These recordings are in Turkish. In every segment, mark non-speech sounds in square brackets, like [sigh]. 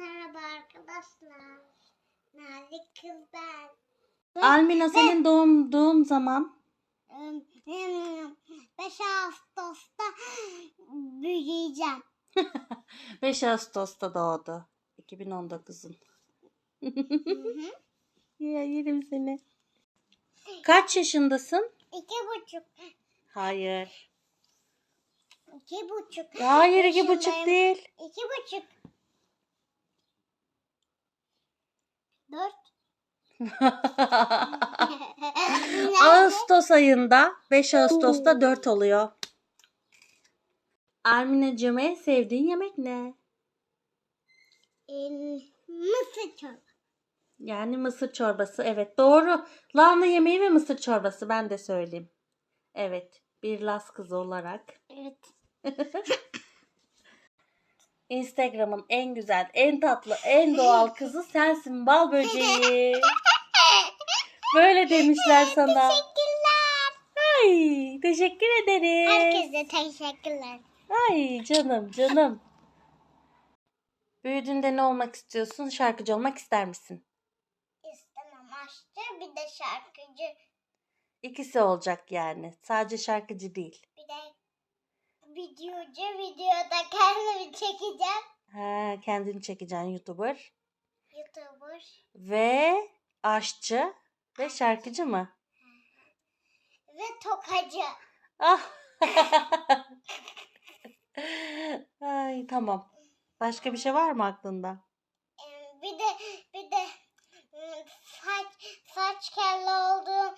Merhaba arkadaşlar. Nazik kız ben. Almina senin doğum zaman 5 Ağustos'ta büyüyeceğim. [laughs] 5 Ağustos'ta doğdu. 2019'un. [laughs] ya yerim seni. Kaç yaşındasın? İki buçuk. Hayır. İki buçuk. Hayır iki buçuk yaşındayım. değil. İki buçuk. Dört. [laughs] Ağustos ayında 5 Ağustos'ta 4 oluyor. Almina'cığım en sevdiğin yemek ne? Em, Mısır çorba. Yani mısır çorbası. Evet doğru. Lahana yemeği ve mısır çorbası ben de söyleyeyim. Evet. Bir Las kızı olarak. Evet. [laughs] Instagram'ın en güzel, en tatlı, en doğal [laughs] kızı sensin bal böceği. [laughs] Böyle demişler sana. Teşekkürler. Ay, teşekkür ederim. Herkese teşekkürler. Ay canım canım. Büyüdüğünde ne olmak istiyorsun? Şarkıcı olmak ister misin? İstemem aşçı bir de şarkıcı İkisi olacak yani. Sadece şarkıcı değil. Videocu videoda kendimi çekeceğim. Ha, kendini çekeceksin YouTuber. YouTuber Ve aşçı ve şarkıcı mı? ve tokacı. Ah. [laughs] Ay tamam. Başka bir şey var mı aklında? Ee, Bir de bir de saç saç kelle olduğum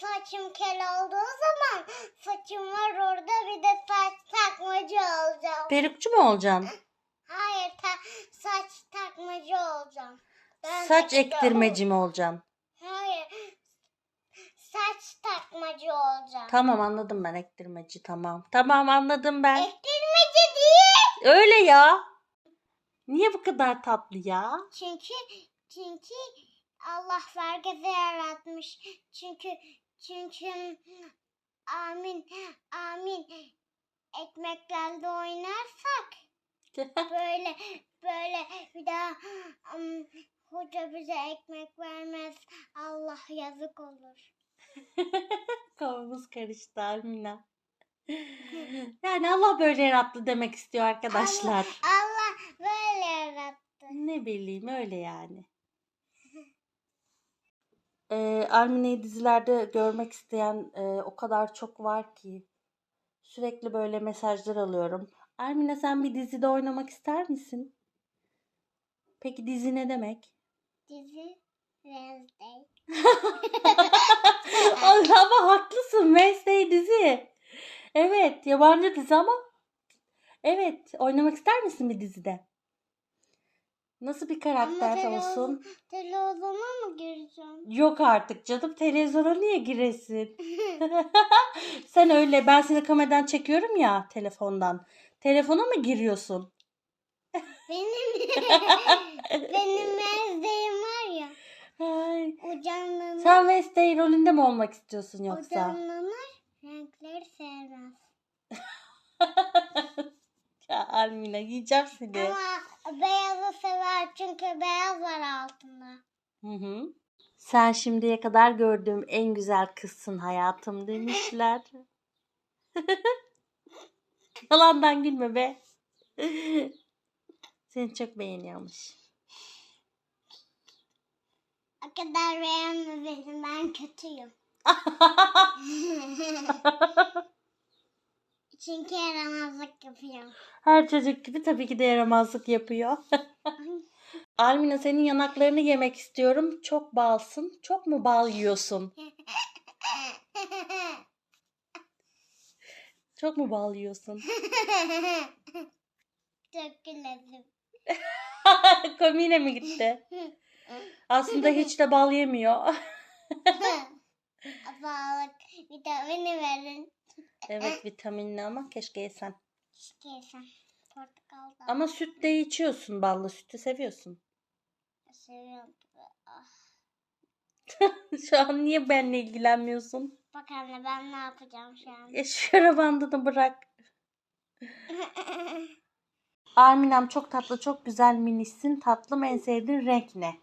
saçım kelle olduğu zaman saçım var orada bir de saç takmacı olacağım. Perukçu mu olacaksın? Hayır ta, saç takmacı olacağım. Ben Saç ektirmeci mi olacaksın? Hayır. Saç takmacı olacağım. Tamam anladım ben ektirmeci tamam. Tamam anladım ben. Ektirmeci değil. Öyle ya. Niye bu kadar tatlı ya? Çünkü çünkü Allah herkese yaratmış. Çünkü çünkü amin amin ekmeklerle oynarsak [laughs] böyle böyle bir daha ım, hoca bize ekmek vermez. Allah yazık olur. [laughs] Kafamız karıştı Almina. Yani Allah böyle yarattı demek istiyor arkadaşlar. Allah böyle yarattı. Ne bileyim öyle yani. Ee, Almine'yi dizilerde görmek isteyen e, o kadar çok var ki. Sürekli böyle mesajlar alıyorum. Almine sen bir dizide oynamak ister misin? Peki dizi ne demek? Dizi Wednesday. [laughs] ama haklısın. Wednesday dizi. Evet yabancı dizi ama evet oynamak ister misin bir dizide? Nasıl bir karakter televizyon- olsun? Televizyona mı gireceğim? Yok artık canım televizyona niye giresin? [laughs] [laughs] Sen öyle ben seni kameradan çekiyorum ya telefondan. Telefona mı giriyorsun? Benim [laughs] benim Wednesday'im var ya. Ay. O canlanır. Sen Wednesday rolünde mi olmak istiyorsun O yoksa? canlanır. Renkleri sevmez. Almina yiyeceğim seni. Ama beyazı sever çünkü beyaz var altında. Hı hı. Sen şimdiye kadar gördüğüm en güzel kızsın hayatım demişler. [laughs] Yalandan gülme be. [laughs] Seni çok beğeniyormuş. O kadar beğenme beni ben kötüyüm. [laughs] çünkü yaramazlık yapıyorum. Her çocuk gibi tabii ki de yaramazlık yapıyor. [laughs] Almina senin yanaklarını yemek istiyorum. Çok balsın. Çok mu bal yiyorsun? [laughs] Çok mu bal yiyorsun? [laughs] Çok gülesim. Komiğine mi gitti? Aslında hiç de bal yemiyor. Sağlık vitamini verin. Evet vitaminli ama keşke yesen. Keşke yesem. Portakal da Ama süt de içiyorsun. Ballı sütü seviyorsun. seviyorum. Ah. [laughs] Şu an niye benimle ilgilenmiyorsun? Bak anne ben ne yapacağım şu an. Ya şu yara bandını bırak. [laughs] Alminam çok tatlı, çok güzel minişsin. Tatlım en sevdiğin renk ne?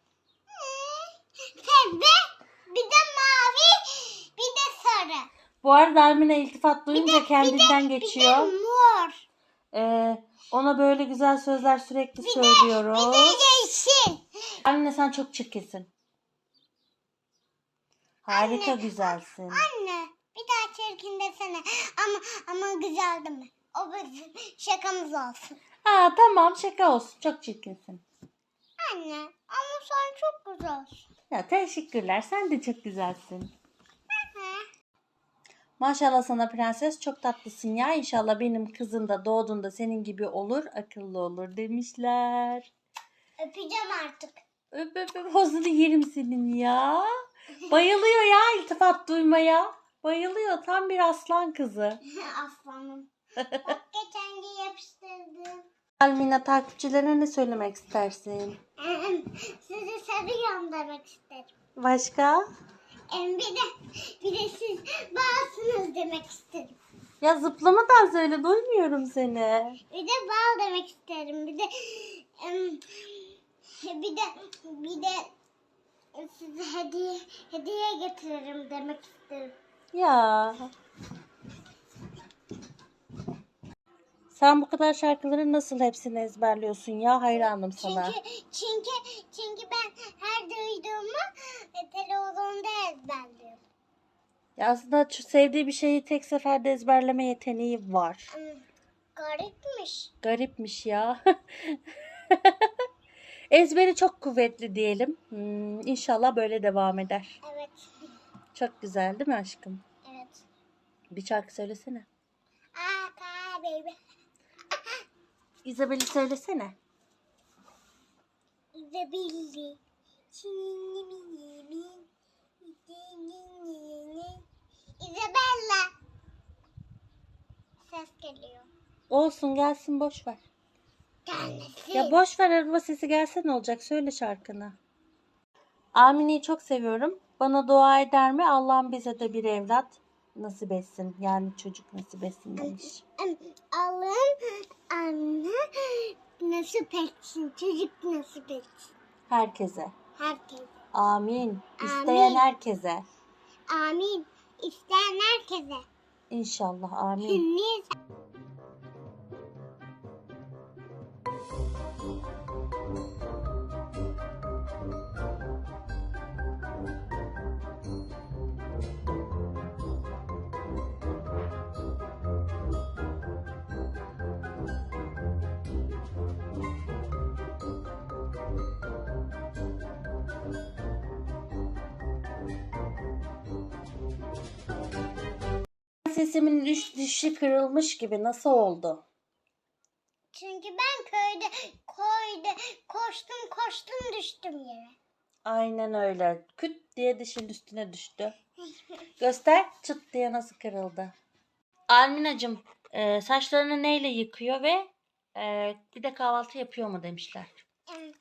Pembe, bir de mavi, bir de sarı. Bu arada Almina iltifat duyunca kendinden Bir de geçiyor. mor. Ee, ona böyle güzel sözler sürekli Bir söylüyoruz. de yeşil. Almina sen çok çirkinsin. Harika Anne, güzelsin. Anne, bir daha çirkin desene. Ama ama güzel deme. O bizim şakamız olsun. Aa tamam şaka olsun. Çok çirkinsin. Anne, ama sen çok güzelsin. Ya teşekkürler. Sen de çok güzelsin. Hı. Maşallah sana prenses çok tatlısın ya. İnşallah benim kızım da doğduğunda senin gibi olur, akıllı olur demişler. Öpeceğim artık. Öp öp öp hozunu yerim senin ya. Bayılıyor ya iltifat duymaya. Bayılıyor tam bir aslan kızı. [laughs] Aslanım. Bak [laughs] geçen gün yapıştırdım. Almina takipçilerine ne söylemek istersin? Sizi seviyorum demek isterim. Başka? Bir de, bir de siz bağsınız demek isterim. Ya zıplamadan söyle duymuyorum seni. Bir de bal demek isterim. Bir de em, bir de bir de size hediye hediye getiririm demek isterim. Ya. Sen bu kadar şarkıları nasıl hepsini ezberliyorsun ya? Hayranım sana. Çünkü çünkü çünkü ben her duyduğumu televizyonda ezberliyorum. Ya aslında sevdiği bir şeyi tek seferde ezberleme yeteneği var. Em, Garipmiş. Garipmiş ya. [laughs] Ezberi çok kuvvetli diyelim. Hmm, inşallah böyle devam eder. Evet. Çok güzel değil mi aşkım? Evet. Bir şarkı söylesene. Aka baby. İzabel'i söylesene. Yemi? İzabella. Ses geliyor. Olsun gelsin boş ver. Gelmesin. Ya boş ver araba sesi gelse ne olacak? Söyle şarkını. Amine'yi çok seviyorum. Bana dua eder mi? Allah'ım bize de bir evlat nasip etsin. Yani çocuk nasip etsin demiş. Em, Allah'ım anne nasip etsin. Çocuk nasip etsin. Herkese. Herkes. Amin. İsteyen Amin. herkese. Amin. İsteyen herkese. İnşallah. Amin. Şimdi Sesimin üç dişi kırılmış gibi nasıl oldu? çünkü ben köyde koyda koştum koştum düştüm yere. Aynen öyle. Küt diye dişin üstüne düştü. [laughs] Göster çıt diye nasıl kırıldı. Alminacığım e, saçlarını neyle yıkıyor ve e, bir de kahvaltı yapıyor mu demişler. Em,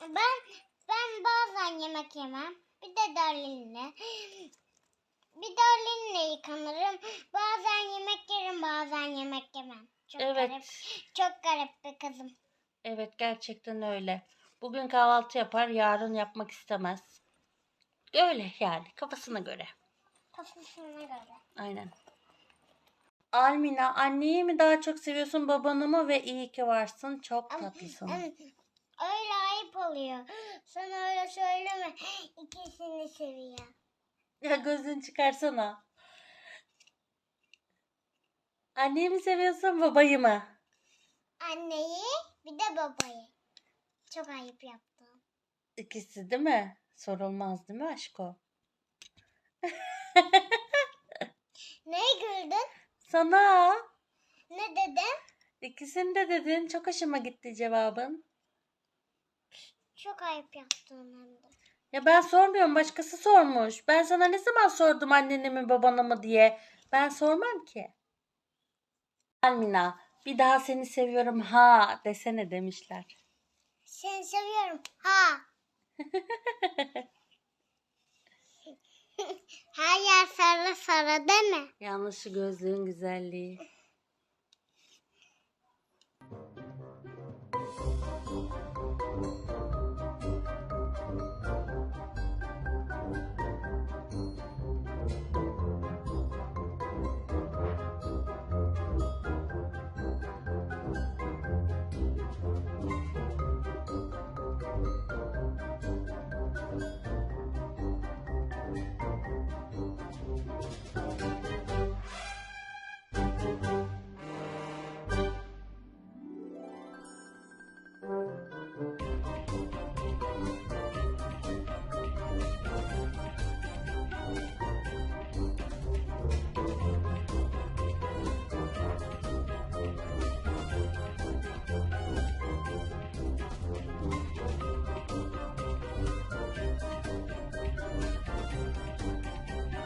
Ben ben bazen yemek yemem. Bir de Darlin'le. Bir Darlin'le yıkanırım. Bazen yemek yerim, bazen yemek yemem. Çok Evet. garip. Çok garip bir kızım. Evet gerçekten öyle. Bugün kahvaltı yapar, yarın yapmak istemez. Öyle yani kafasına göre. Kafasına göre. Aynen. Almina anneyi mi daha çok seviyorsun babanı mı ve iyi ki varsın çok tatlısın. Öyle ayıp oluyor. Sana öyle söyleme. İkisini seviyor. Ya gözünü çıkarsana. Anneyi mi seviyorsun babayı mı? Anneyi bir de babayı. Çok ayıp yaptım. İkisi değil mi? Sorulmaz değil mi aşko? [laughs] Neye güldün? Sana Ne dedin? ikisini de dedin çok hoşuma gitti cevabın. Çok ayıp yaptın hem de. Ya ben sormuyorum başkası sormuş. Ben sana ne zaman sordum anneni mi babanı mı diye. Ben sormam ki. Almina bir daha seni seviyorum ha desene demişler. Seni seviyorum. Ha. [laughs] Her yer sarı sarı değil mi? Yanlışı gözlüğün güzelliği.